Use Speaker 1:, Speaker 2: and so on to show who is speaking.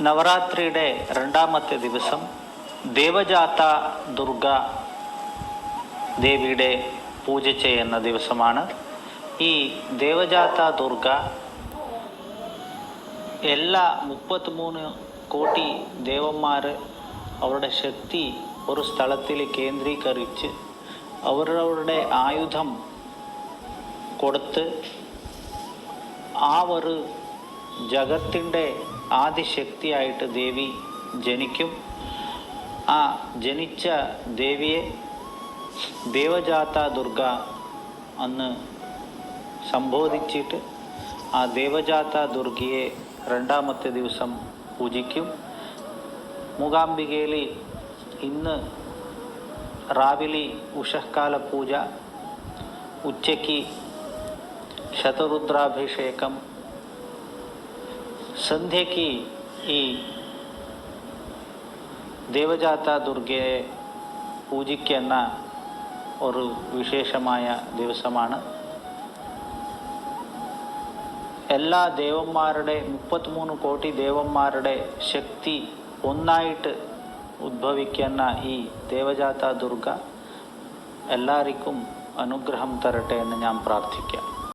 Speaker 1: നവരാത്രിയുടെ രണ്ടാമത്തെ ദിവസം ദേവജാത ദുർഗ ദേവിയുടെ പൂജ ചെയ്യുന്ന ദിവസമാണ്. ഈ ദേവജാത ദുർഗ എല്ലാ മുപ്പത്തിമൂന്ന് കോടി ദേവന്മാർ അവരുടെ ശക്തി ഒരു സ്ഥലത്തിൽ കേന്ദ്രീകരിച്ച് അവരവരുടെ ആയുധം കൊടുത്ത് ആ ഒരു ജഗത്തിന്റെ ആദിശക്തിയായിട്ട് ദേവി ജനിക്കും. ആ ജനിച്ച ദേവിയെ ദേവജാത ദുർഗ അന്ന് സംബോധിച്ചിട്ട് ആ ദേവജാത ദുർഗയെ രണ്ടാമത്തെ ദിവസം പൂജിക്കും. മൂകാംബികയിൽ ഇന്ന് രാവിലെ ഉഷക്കാല പൂജ ഉച്ചയ്ക്ക് ശതരുദ്രാഭിഷേകം സന്ധ്യയ്ക്ക് ഈ ദേവജാത ദുർഗയെ പൂജിക്കുന്ന ഒരു വിശേഷമായ ദിവസമാണ് എല്ലാ ദേവന്മാരുടെ മുപ്പത്തിമൂന്ന് കോടി ദേവന്മാരുടെ ശക്തി ഒന്നായിട്ട് ഉദ്ഭവിക്കുന്ന ഈ ദേവജാത ദുർഗ എല്ലാവർക്കും അനുഗ്രഹം തരട്ടെ എന്ന് ഞാൻ പ്രാർത്ഥിക്കാം